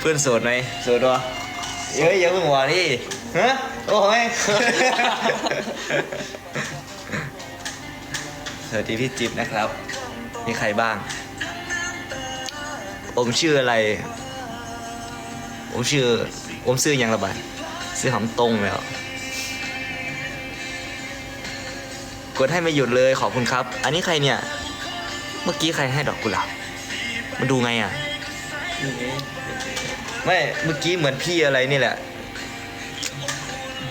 เพื่อนโสดไหมโสดวะเฮ้ยอย่าเพิ่งหัวดิฮะโอ้ย สวัสดีพี่จิ๊บนะครับ มีใครบ้าง ผมชื่ออะไร ผมชื่อ ผมซื้อหยังระบาดซื้อหำตรงแล้วกดให้ไม่หยุดเลยขอบคุณครับ อันนี้ใครเนี่ย เมื่อกี้ใครให้ดอกกุหลาบมาดูไงอะไไม่เมื่อกี้เหมือนพี่อะไรนี่แหละ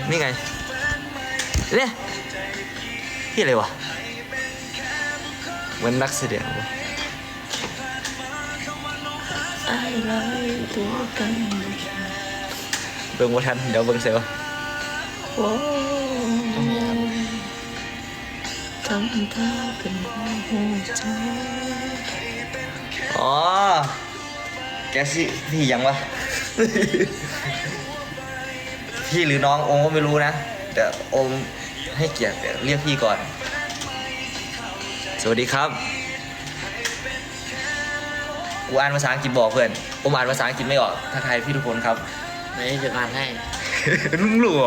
นี่ไงเนี่ยพี่อะไรวะเหมือนนักแสดงวะเบิ่งว่าทันเดี๋ยวเบิ่งเสียวทำท่าเป็นหัวใจอ๋อ แกสิพี่ยังวะ พี่หรือน้องโอมก็ไม่รู้นะ แต่โอมให้เกียรติเรียกพี่ก่อน สวัสดีครับกูอ่านภาษาอังกฤษบอกเพื่อนโอมอ่านภาษาอังกฤษไม่ออกทักทายพี่ทุกคนครับ ไม่จะอ่านให้ ลุงหลัว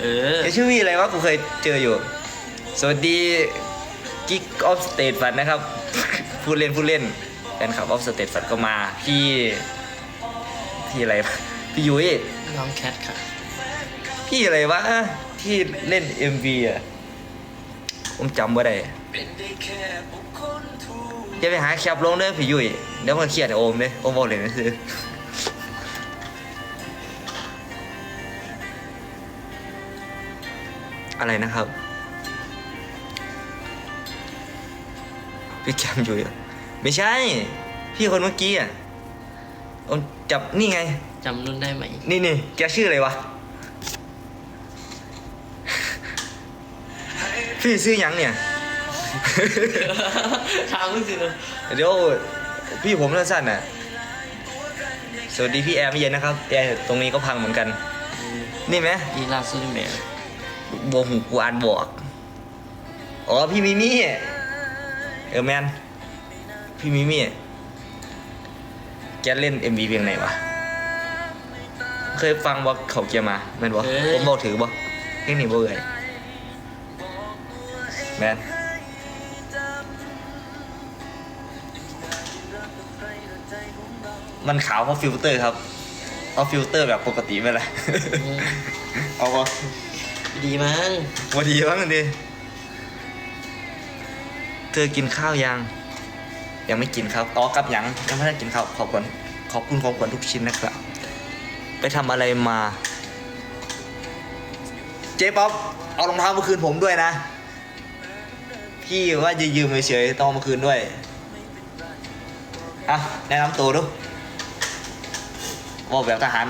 เออไอชื่อพี่อะไรวะกูเคยเจออยู่ สวัสดีกิ๊กออฟสเตทฟันนะครับ พูดเล่นพูดเล่นแฟนคลับออฟสเตทฟันก็มาพี่พี่อะไรวะพี่ยุ้ยน้องแคทค่ะ พี่อะไรวะที่เล่น MV อะผมจำว่าได้อย่าไปหาแคปลงเด้อพี่ยุ้ยเดี๋ยวมันเครียดไอ้โอมเด้อโอมบอกเลยนะคืออะไรนะครับ พี่แคมยุ้ยเหรอ ไม่ใช่ พี่คนเมื่อกี้อะโอมจับนี่ไง จำรุ่นได้ไหม นี่นี่แกชื่ออะไรวะ พี่ซื้อหยังเนี่ย ถามมึงสิเลยเดี๋ยวพี่ผมสั้นๆน่ะ สวัสดีพี่แอร์ไม่เย็นนะครับ แอร์ตรงนี้ก็พังเหมือนกัน นี่ไหมอีลาซูลิเมลบวหูกูอ่านบอก อ๋อพี่มิมี่ เออแมน พี่มิมี่แกเล่น MV เพลงไหนวะ เคยฟังว่าเขาเกียร์มาแม่นบ่ผมบอกถือบ่เพลงนี้บ่เอ่ยแมนมันขาวเพราะฟิลเตอร์ครับ เอาฟิลเตอร์แบบปกติไปเลยเอาบ่ดีมั้งวันดีบ้างดิเธอกินข้าวยัง ยังไม่กินครับอ๋อกับยังยังไม่ได้กินข้าวขอบคุณขอบคุณของขวัญทุกชิ้นนะครับ ไปทำอะไรมา เจ๊ป๊อปเอารองเท้ามาคืนผมด้วยนะ พี่ว่าจะยืมเฉยๆต้องเอามาคืนด้วยอะแนะนำตัวดูว่าแบบทหาร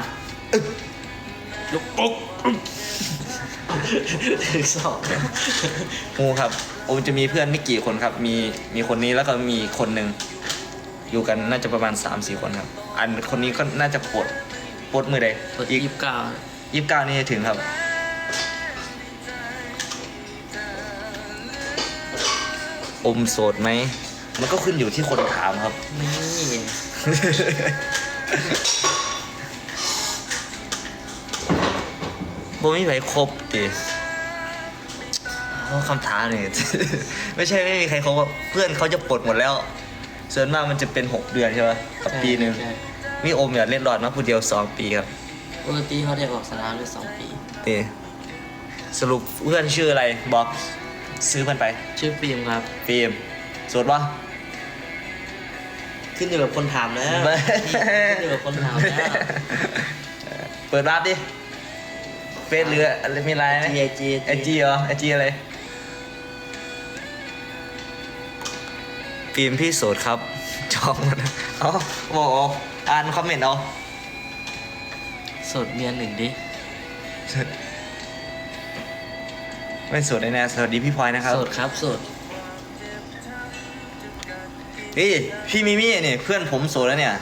ลุกปุ๊ก ถึงสองงูครับโอมจะมีเพื่อนไม่กี่คนครับ มีมีคนนี้แล้วก็มีคนหนึ่งอยู่กันน่าจะประมาณ3 4คนครับ อันคนนี้ก็น่าจะปวดปวดมือใดเปิดอีกยี่สิบเก้ายี่สิบเก้านี่ถึงครับ อมโสดไหม มันก็ขึ้นอยู่ที่คนถามครับ นี่ ผมไม่มีใครครบดิเพราะคำถามเนี่ยไม่ใช่ไม่มีใครครบอะเพื่อนเขาจะปลดหมดแล้ว ส่วนมากมันจะเป็น 6 เดือนใช่ไหมกับปีหนึ่งใช่มีโอมอยากเล่นรอดมาผู้เดียว 2 ปีครับปกติเขาได้ออกสนามเลยสองปี นี่สรุปเพื่อนชื่ออะไรบอกซื้อมันไปชื่อฟิล์มครับ ฟิล์มโสดปะขึ้นอยู่กับคนถามแล้วไม่ขึ้นอยู่กับคนถามแล้ว เปิดรับดิ เฟซหรืออะไรมีไลน์ไหมจีไอจีไอจีเหรอไอจีอะไรฟิล์มพี่โสดครับ จองมันนะเอาบอกเอาอ่านคอมเมนต์เอาสดเมียนหนึ่งดิไม่โสดแน่ๆสวัสดีพี่พลอยนะครับ สดครับสดนี่พี่มิมี่เนี่ยเพื่อนผมโสดแล้วเนี่ย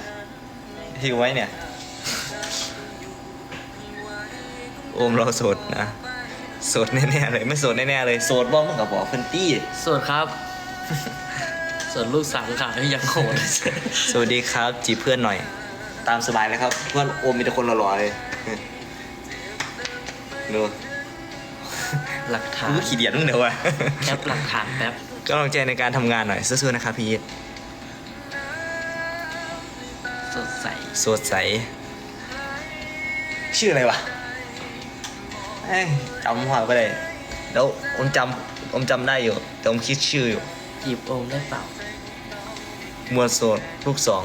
ทิ้งไว้เนี่ย โอมเราโสดนะโสดแน่ๆเลยไม่โสดแน่ๆเลยโสดบ้องมึงกับบอกเพื่นตี้สดครับสดลูกสามขายังโหดสวัสดีครับจีบเพื่อนหน่อย ตามสบายเลยครับ เพื่อนโอมมีแต่คนหล่อๆเลยดูหลักฐานกูขี้เดียดมึงเดี๋ยววะแคปหลักฐานแป๊บกำลังใจในการทำงานหน่อยสู้ๆนะครับพี่อีทสดใสสดใส ชื่ออะไรวะ เอ้ยจำหัวไปเลยแล้วอมจำอมจำได้อยู่ แต่อมคิดชื่ออยู่จีบโอมได้เปล่า มวลโสดลูกสอง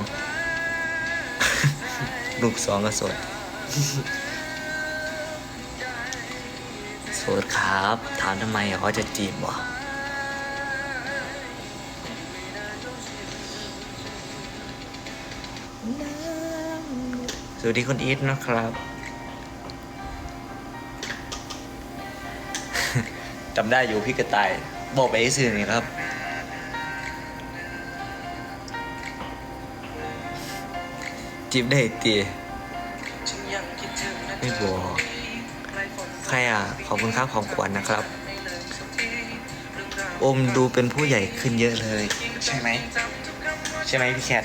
ลูกสองก็โสด โสดครับ ถามทำไมอะเขาจะจีบวะสวัสดีคุณอีทนะครับ จำได้อยู่พี่กระต่ายบอกไปสื่อนี่ครับ จีบได้ตีไม่บอก ใครอะ ขอบคุณครับของขวัญนะครับ อมดูเป็นผู้ใหญ่ขึ้นเยอะเลย ใช่ไหม ใช่ไหมพี่แคท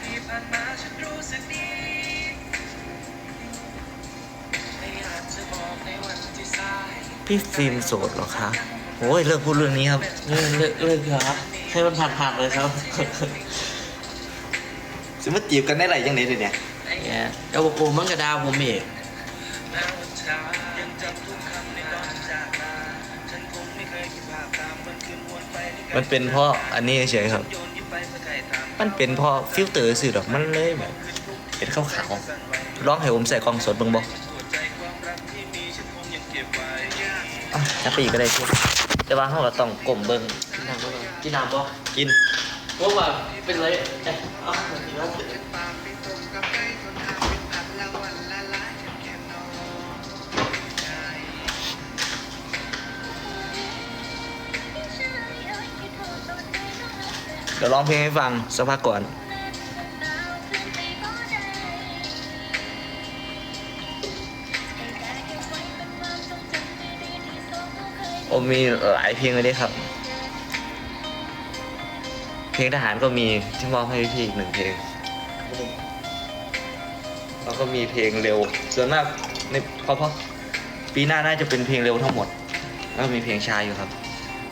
พี่ฟิล์มโสดเหรอคะ โอ้ยเลิกพูดเรื่องนี้ครับ เลิกเลิกเลิกครับให้มันผ่านๆเลยครับจะมาจีบกันได้ไรยังไงเลยเนี่ยเนี่ยเดี๋ยวโอมมันกระดาผมเองมันเป็นเพราะอันนี้เฉยๆครับ มันเป็นเพราะฟิลเตอร์สื่อดอกมันเลยแบบเป็นขาวๆร้องให้ผมใส่กล้องสดเบิ่งบอกจะปีกก็ได้พี่ แต่ว่าเขาก็ต้องกลมเบิ่งกินน้ำป่ะกินน้ำป่ะกินพวกแบบเป็นไรเอ๊ะเอากินแล้วเดี๋ยวร้องเพลงให้ฟังสักพักก่อน มมีหลายเพลงเลยด้ครับ เพลงทหารก็มีที่มอบให้พี่อีกหนึ่งเพลง แล้วก็มีเพลงเร็วส่วนมากในเพราะเพราะปีหน้าน่าจะเป็นเพลงเร็วทั้งหมด แล้วก็มีเพลงช้าอยู่ครับ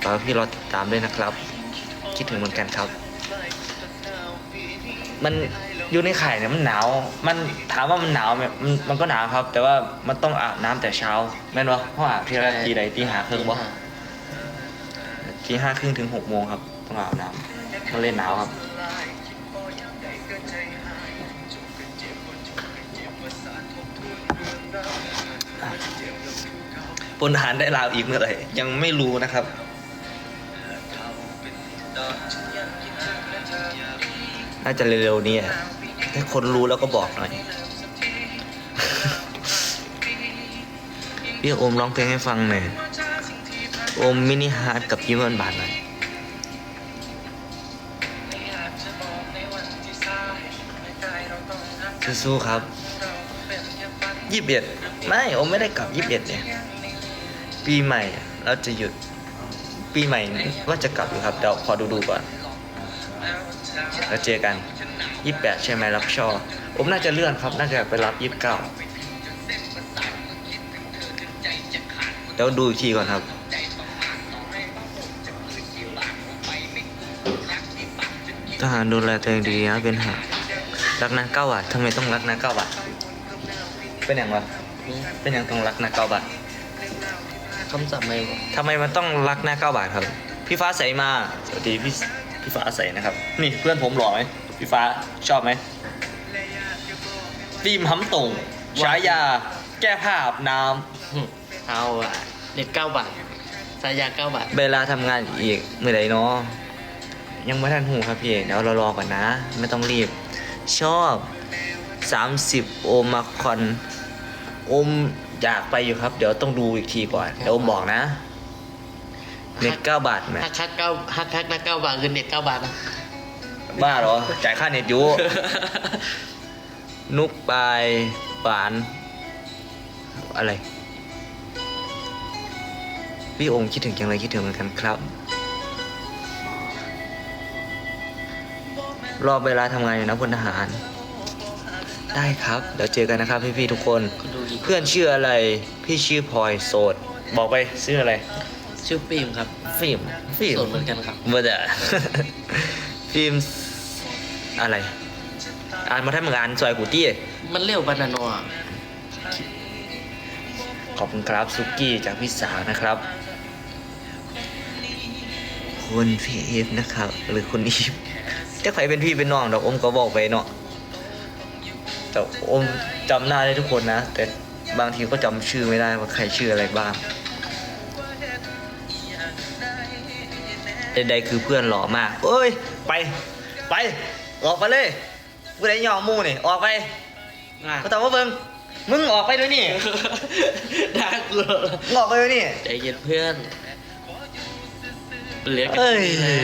ฝากพี่รอติดตามด้วยนะครับ คิดถึงเหมือนกันครับ มัน อยู่ในไข่เนี่ยมันหนาว มันถามว่ามันหนาวไหมมันมันก็หนาวครับ แต่ว่ามันต้องอาบน้ำแต่เช้าแม่นวะเพราะอาบทีละทีใดตีหาครึ่งวะทีห้าครึ่งถึงหกโมงครับ ต้องอาบน้ำมันเล่นหนาวครับพลทหารได้ลาวอีกเมื่อไหร่ยังไม่รู้นะครับน่าจะเร็วๆนี้ อะถ้คนรู้แล้วก็บอกหน่อย พี่โอมร้องเพลงให้ฟังหน่อยโอมมินิฮาร์ดกับยิ้มบานหน่อยสู้ๆครับยี่สิบเอ็ดไม่โอมไม่ได้กลับยี่สิบเอ็ดเนี่ยปีใหม่เราจะหยุดปีใหม่ว่าจะกลับอยู่ครับเดี๋ยวขอดูดูก่อนแล้วเจอกัน ยี่สิบแปดใช่ไหมรับช่อผมน่าจะเลื่อนครับ น่าจะไปรับยี่สิบเก้าเดี๋ยวดูอีกทีก่อนครับทหารดูแลตัวเองดีนะเป็นหารักนาเก้าบาททำไมต้องรักนาเก้าบาทเป็นอย่างวะเป็นอย่างต้องรักนาเก้าบาทคำศัพท์ไม่บอกทำไมมันต้องรักหน้าเก้าบาทครับ พี่ฟ้าใสมาสวัสดีพี่พี่ฟ้าใสนะครับ นี่เพื่อนผมหล่อไหม พี่ฟ้าชอบไหมฟิล์มห้ำตรงฉายา แก้ผ้าอาบน้หึเอาอะเน็ตเก้าบาทสายยาเก้าบาทำเวลาทำงานอีกเมื่อไหร่เนาะยังไม่ทันหูครับพี่ เดี๋ยวเรารอก่อนนะ ไม่ต้องรีบ ชอบ 30 โอมาคอนโอมอยากไปอยู่ครับ เดี๋ยวต้องดูอีกทีก่อน เดี๋ยวโอมบอกนะเน็ตเก้าบาทไหม ฮักฮักเก้าฮักฮักนะเก้าบาทคือเน็ตเก้าบาทนะ บ้าเหรอ จ่ายค่าเน็ตอยู่ นุกปลายปาน อะไร พี่องค์คิดถึงอย่างไรคิดถึงเหมือนกันครับ รอบเวลาทำงานอยู่นะพลทหารทได้ครับ เดี๋ยวเจอกันนะครับพี่ๆทุกคน คนดูอีกเพื่อนชื่ออะไร พี่ชื่อพลอยโสด บอกไปชื่ออะไร ชื่อฟิล์มครับฟิล์มฟิล์ม โสดเหมือนกันครับเบอร์เดอฟิล์ม อะไรอ่านมาทำงานซอยกูตี้มันเร็วบานาโนอะขอบคุณครับซุกี้จากพี่สาวนะครับ คุณพี่อีฟนะครับ หรือคุณอีฟจะใครเป็นพี่เป็นน้องดอกอมก็บอกไปเนาะแต่อมจำหน้าได้ทุกคนนะ แต่บางทีก็จำชื่อไม่ได้ว่าใครชื่ออะไรบ้างใดๆคือเพื่อนหล่อมาก เอ้ย ไป ไป ออกไปเลยกูได้ยอมมูนี่ออกไปอะก็ต้องว่าเบิ่งมึงออกไปด้วยนี่ด่ากูมึงออกไปด้วยนี่ ใจเย็นเพื่อนเหลือกันเอ้ยนี่นะ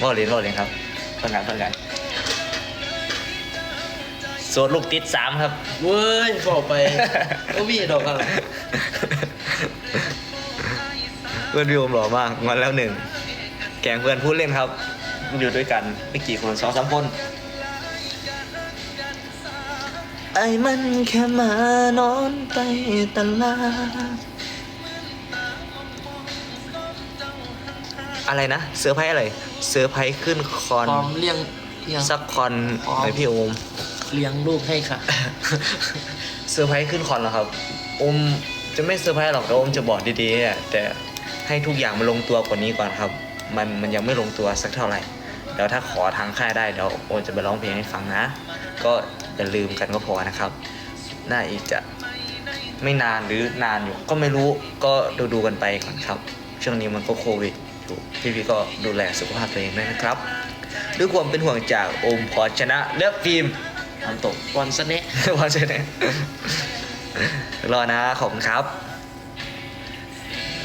ว่าเรียนว่าเรียนครับเพื่อนกันเพื่อนกันโสดลูกติดสามครับ เว้ยบอกไปก็มีดอกอะไร เพื่อนพี่โอมหล่อมากงอนแล้วหนึ่งแก ล้งเพื่อนพูดเล่นครับ อยู่ด้วยกันไม่กี่คนสองสามคน ไอ้มันแค่มานอนไปตลาดอะไรนะเซอร์ไพรส์อะไรเซอร์ไพรส์ขึ้นคอนพร้อมเลี้ยงเลี้ยง สักคอนอ๋อไหมพี่โอม เลี้ยงลูกให้ค่ะ เซอร์ไพรส์ขึ้นคอนแล้วครับ อมจะไม่เซอร์ไพรส์หรอกแต่อมจะบอกดีๆเนี่ยแต่ให้ทุกอย่างมันลงตัวกว่านี้ก่อนครับ มันมันยังไม่ลงตัวสักเท่าไหร่เดี๋ยวถ้าขอทางค่ายได้เดี๋ยวโอมจะไปร้องเพลงให้ฟังนะ ก็อย่าลืมกันก็พอนะครับ น่าอีกจะไม่นานหรือนานอยู่ ก็ไม่รู้ก็ดูดูๆกันไปก่อนครับ ช่วงนี้มันก็โควิดอยู่พี่ๆก็ดูแลสุขภาพตัวเองด้วยนะครับด้วยความเป็นห่วงจากโอมพอชนะเลือกฟิล์มทำตกวันสเนะพอใช่ไหมรอนะขอบคุณครับ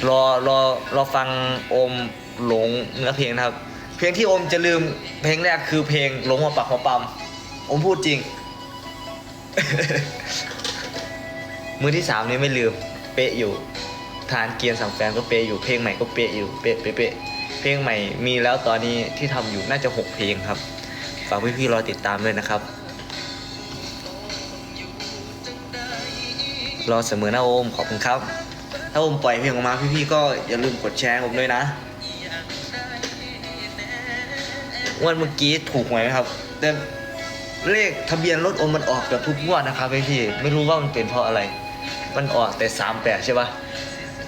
รอรอรอฟังโอม หลงเนื้อเพลงนะครับ เพลงที่อมจะลืมเพลงแรกคือเพลงหลงหัวปักหัวปั๊มอมพูดจริง มือที่สามนี้ไม่ลืม เป๊ะอยู่ ทานเกียร์สั่งแฟนก็เป๊ะอยู่ เพลงใหม่ก็เป๊ะอยู่ เป๊ะเป๊ะเป๊ะเพลงใหม่มีแล้วตอนนี้ที่ทำอยู่น่าจะหกเพลงครับ ฝากพี่ๆรอติดตามด้วยนะครับ รอเสมอหนะโอมขอบคุณครับ ถ้าโอมปล่อยเพลงออกมาพี่ๆก็อย่าลืมกดแชร์ผมด้วยนะ วันเมื่อกี้ถูกหวยไหมครับ แต่เลขทะเบียนรถโอมมันออกเกือบทุกงวดนะครับพี่ๆไม่รู้ว่ามันเป็นเพราะอะไร มันออกแต่สามแปดใช่ปะ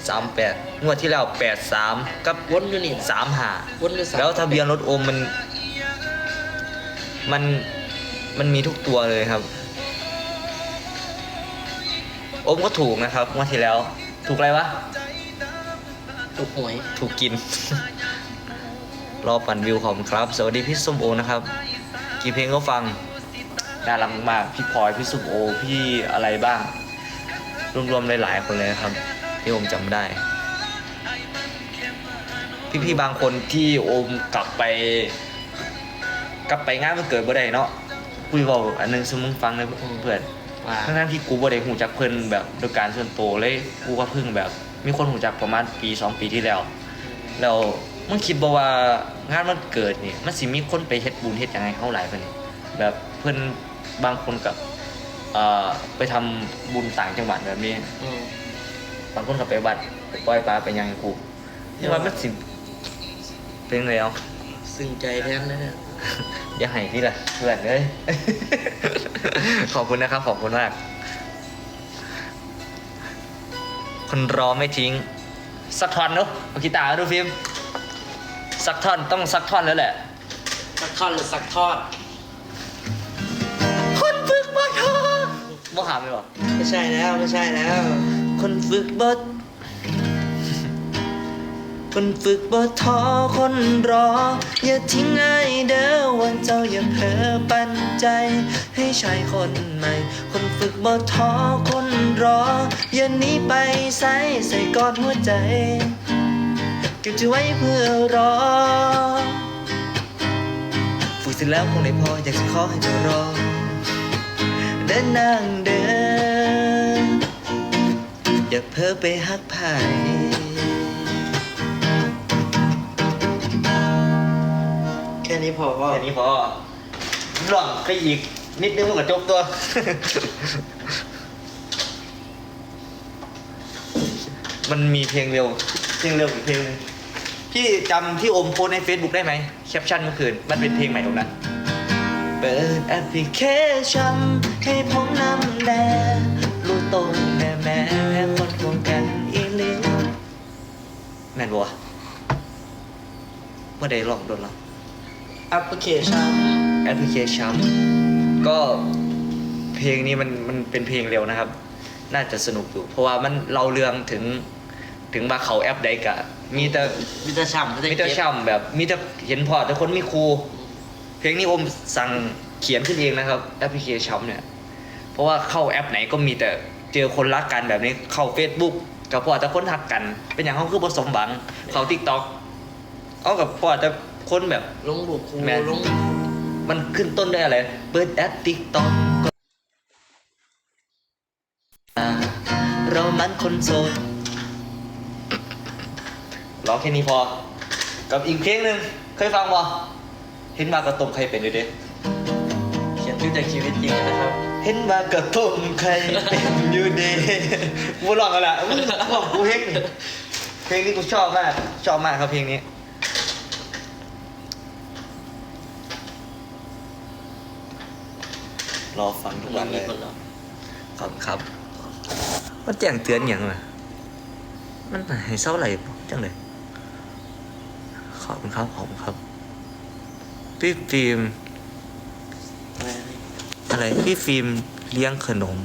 สามแปดงวดที่แล้วแปดสามกับวนอยู่นี่สามหาวนอยู่สามแล้วทะเบียนรถโอมมัน มันมันมีทุกตัวเลยครับ โอมก็ถูกนะครับงวดที่แล้ว ถูกอะไรวะ ถูกหวย ถูกกิน รอปั่นวิวขอบคุณครับ สวัสดีพี่ส้มโอนะครับ กี่เพลงก็ฟัง น่ารักมากพี่พลอยพี่ส้มโอพี่อะไรบ้าง รวมๆหลายๆคนเลยนะครับ ที่โอมจำได้ พี่ๆบางคนที่โอมกลับไป กลับไปงานมันเกิดบ่ได้เนาะคุยบอกอันหนึงสมมึงฟังเลยเพื่อนว่าทั้งที่กูบ่ได้หูจักเพิ่นแบบโดยการส่วนตัวเลยกูก็เพิ่งแบบ มีคนหูจักประมาณปีสองปีที่แล้ว แล้วมึงคิดบ่ว่า งานมันเกิดนี่มันสิมีคนไปเฮ็ดบุญเฮ็ดหยังไงเฮาหลายเพิ่นแบบเพิ่นบางคนกับเอ่อไปทำบุญต่างจังหวัดแบบนี้อืมบางคนก็ไปวัดไปปล่อยปลาไปหยังให้กูนี่ว่ามันสิเป็นแล้วซึ้งใจแทนนะเนี่ยอย่าให้พี่ละเพื่อนเลยขอบคุณนะครับ ขอบคุณมาก คนรอไม่ทิ้ง สักท่อนเนอะเอากีตาร์มาดูฟิล์ม สักท่อนต้องสักท่อนแล้วแหละ สักท่อนหรือสักทอด คนฝึกบอทอบ่หามเลยเหรอไม่ใช่แล้วไม่ใช่แล้ว คนฝึกบอคนฝึกบอทอคนรอ อย่าทิ้งไอ้เด้อวันเจ้าอย่าเพ้อปันใจ ให้ชายคนใหม่ คนฝึกบอทอคนรอ อย่าหนีไปใส่ใส่กอดหัวใจเก็บจะไว้เพื่อรอฝึกเสร็จแล้วคงได้พออยากจะขอให้เจ้ารอ เดินนางเดิน อย่าเพ้อไปหักไผ่แค่นี้พอแค่นี้พอร้องไปอีก นิดนึงมันก็จบตัว มันมีเพลงเร็ว เพลงเร็วอีกเพลงหนึ่ง พี่จำที่โอมโพสต์ใน Facebook ได้ไหมแคปชั่นเมื่อคืน มันเป็นเพลงใหม่ของนั้นเปิดแอปพลิเคชันให้ผมนำแดรู้ตรงแม่แม่แม่คนควงกันอีหลิแม่นบัวว่าได้ลองโดนแล้วแอปพลิเคชันแอปพลิเคชันก็เพลงนี้มันมันเป็นเพลงเร็วนะครับ น่าจะสนุกอยู่ เพราะว่ามันเล่าเรื่องถึง ถึงว่าเขาแอปใดกะ มีแต่มิตรช่ำมีแต่ช่ำแบบมีแต่เห็นพอแต่คนมีครูเพลงนี้อมสั่งเขียนขึ้นเองนะครับ แอปพลิเคชันเนี่ย เพราะว่าเข้าแอปไหนก็มีแต่เจอคนรักกันแบบนี้เข้า Facebook กับพอแต่คนหักกัน เป็นอย่างเขาคือผสมบัง เขาทิกตอกเอากับพอแต่คนแบบ ลงบุกครูแมนลงมันขึ้นต้นด้วยอะไร เปิดแอปติ๊กต็อกเรามันคนโสด ร้องแค่นี้พอ กับอีกเพลงหนึ่งเคยฟังบ่เห็นมากระต้มใครเป็นอยู่เด้เขียนขึ้นจากชีวิตจริงนะครับ เห็นมากระต้มใครเป็นอยู่เด้กูร้องกันละมึงบอกกูเพลงนี่เพลงนี้กูชอบมาก ชอบมากครับเพลงนี้รอฟังทุกวันเลยมีคนรอขอบคุณครับ มันแจ้งเตือนอย่างไรมันให้เศร้าไหลบ่จังเลย ขอบคุณครับ ขอบคุณครับพี่ฟิล์มอะไรพี่ฟิล์มเลี้ยงขนม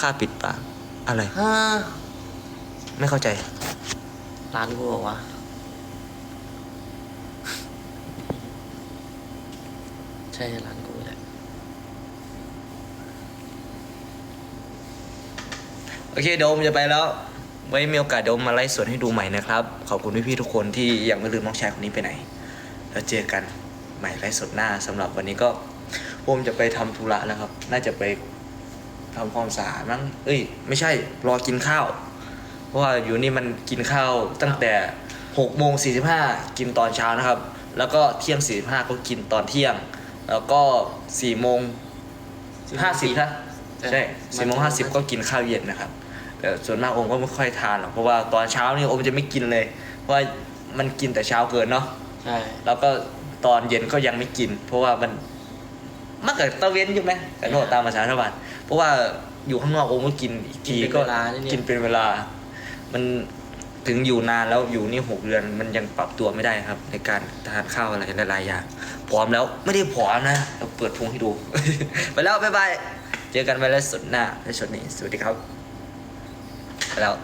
ค่าปิดปากอะไรฮ่าไม่เข้าใจ ร้านกูบอกว่าใช่ร้านกูแหละโอเคเดี๋ยวผมจะไปแล้ว ไว้มีโอกาสเดี๋ยวมาไลฟ์สดให้ดูใหม่นะครับ ขอบคุณพี่ๆทุกคนที่ยังไม่ลืมน้องชายคนนี้ไปไหน แล้วเจอกันใหม่ไลฟ์สดหน้าสำหรับวันนี้ก็ผมจะไปทำธุระแล้วครับ น่าจะไปทำความสะอาดมั้งเอ้ย ไม่ใช่รอกินข้าว เพราะว่าอยู่นี่มันกินข้าวตั้งแต่6โมง45กินตอนเช้านะครับ แล้วก็เที่ยง45ก็กินตอนเที่ยง แล้วก็4โมง50นะใช่4โมง50ก็กินข้าวเย็นนะครับ แต่ส่วนมากอมก็ไม่ค่อยทานหรอกเพราะว่าตอนเช้านี่อมจะไม่กินเลย เพราะว่ามันกินแต่เช้าเกินเนาะใช่แล้วก็ตอนเย็นก็ยังไม่กิน เพราะว่ามันมันเกิดตะเวนอยู่ไหมกันโนตามภาษาชาวบ้านเพราะว่าอยู่ข้างนอกโอมก็กินอีกทีก็กินเป็นเวลา มันถึงอยู่นานแล้วอยู่นี่หกเดือนมันยังปรับตัวไม่ได้ครับ ในการทานข้าวอะไรหลายๆอย่างพร้อมแล้วไม่ได้ผอมนะเราเปิดพุงให้ดู ไปแล้วบ๊ายบายเจอกันไปแล้วสดหน้าในสดนี้สวัสดีครับ ไปแล้ว